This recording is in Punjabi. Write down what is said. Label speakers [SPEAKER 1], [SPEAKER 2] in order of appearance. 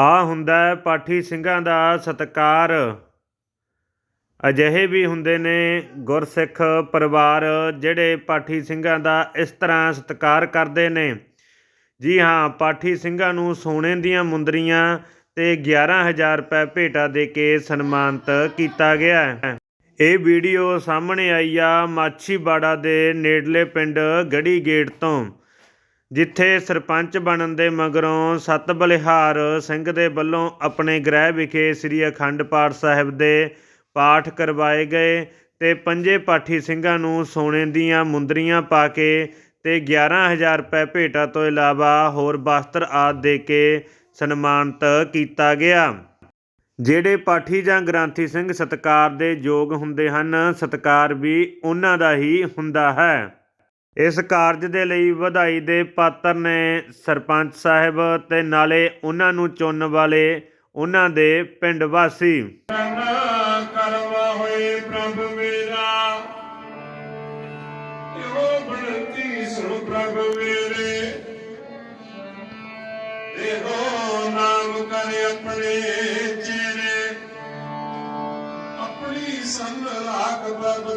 [SPEAKER 1] ਆ ਹੁੰਦਾ ਹੈ ਪਾਠੀ ਸਿੰਘਾਂ ਦਾ ਸਤਕਾਰ। ਅਜਿਹੇ ਵੀ ਹੁੰਦੇ ਨੇ ਗੁਰਸਿੱਖ ਪਰਿਵਾਰ ਜਿਹੜੇ ਪਾਠੀ ਸਿੰਘਾਂ ਦਾ ਇਸ ਤਰ੍ਹਾਂ ਸਤਿਕਾਰ ਕਰਦੇ ਨੇ। ਜੀ ਹਾਂ, ਪਾਠੀ ਸਿੰਘਾਂ ਨੂੰ ਸੋਨੇ ਦੀਆਂ ਮੁੰਦਰੀਆਂ ਤੇ 11000 ਰੁਪਏ ਭੇਟਾ ਦੇ ਕੇ ਸਨਮਾਨਿਤ ਕੀਤਾ ਗਿਆ ਹੈ। ਇਹ ਵੀਡੀਓ ਸਾਹਮਣੇ ਆਈ ਆ ਮਾਛੀਵਾੜਾ ਦੇ ਨੇੜਲੇ ਪਿੰਡ ਗੜੀ ਗੇਟ ਤੋਂ। ਜਿੱਥੇ ਸਰਪੰਚ ਬਣਨ ਦੇ ਮਗਰੋਂ ਸਤ ਬਲਿਹਾਰ ਸਿੰਘ ਦੇ ਵੱਲੋਂ ਆਪਣੇ ਗ੍ਰਹਿ ਵਿਖੇ ਸ੍ਰੀ ਅਖੰਡ ਪਾਠ ਸਾਹਿਬ ਦੇ ਪਾਠ ਕਰਵਾਏ ਗਏ ਤੇ ਪੰਜੇ ਪਾਠੀ ਸਿੰਘਾਂ ਨੂੰ ਸੋਨੇ ਦੀਆਂ ਮੁੰਦਰੀਆਂ ਪਾ ਕੇ ਤੇ 11000 ਰੁਪਏ ਭੇਟਾ ਤੋਂ ਇਲਾਵਾ ਹੋਰ ਵਸਤਰ ਆਦਿ ਦੇ ਕੇ ਸਨਮਾਨਿਤ ਕੀਤਾ ਗਿਆ। ਜਿਹੜੇ ਪਾਠੀ ਜਾਂ ਗ੍ਰੰਥੀ ਸਿੰਘ ਸਤਕਾਰ ਦੇ ਯੋਗ ਹੁੰਦੇ ਹਨ, ਸਤਕਾਰ ਵੀ ਉਹਨਾਂ ਦਾ ਹੀ ਹੁੰਦਾ ਹੈ। ਇਸ ਕਾਰਜ ਦੇ ਲਈ ਵਧਾਈ ਦੇ ਪਾਤਰ ਨੇ ਸਰਪੰਚ ਸਾਹਿਬ ਤੇ ਨਾਲੇ ਉਹਨਾਂ ਨੂੰ ਚੁਣਨ ਵਾਲੇ ਉਹਨਾਂ ਦੇ ਪਿੰਡ ਵਾਸੀ।
[SPEAKER 2] ਕਰਵਾ ਹੋਏ ਪ੍ਰਭ ਮੇਰਾ ਇਹੋ ਬਨਤੀ ਸੁਣ ਪ੍ਰਭ ਮੇਰੇ ਇਹੋ ਨਾਮ ਕਰ ਆਪਣੇ ਚਿਹਰੇ ਆਪਣੀ ਸੰਗ ਰਾਖ ਪ੍ਰਭ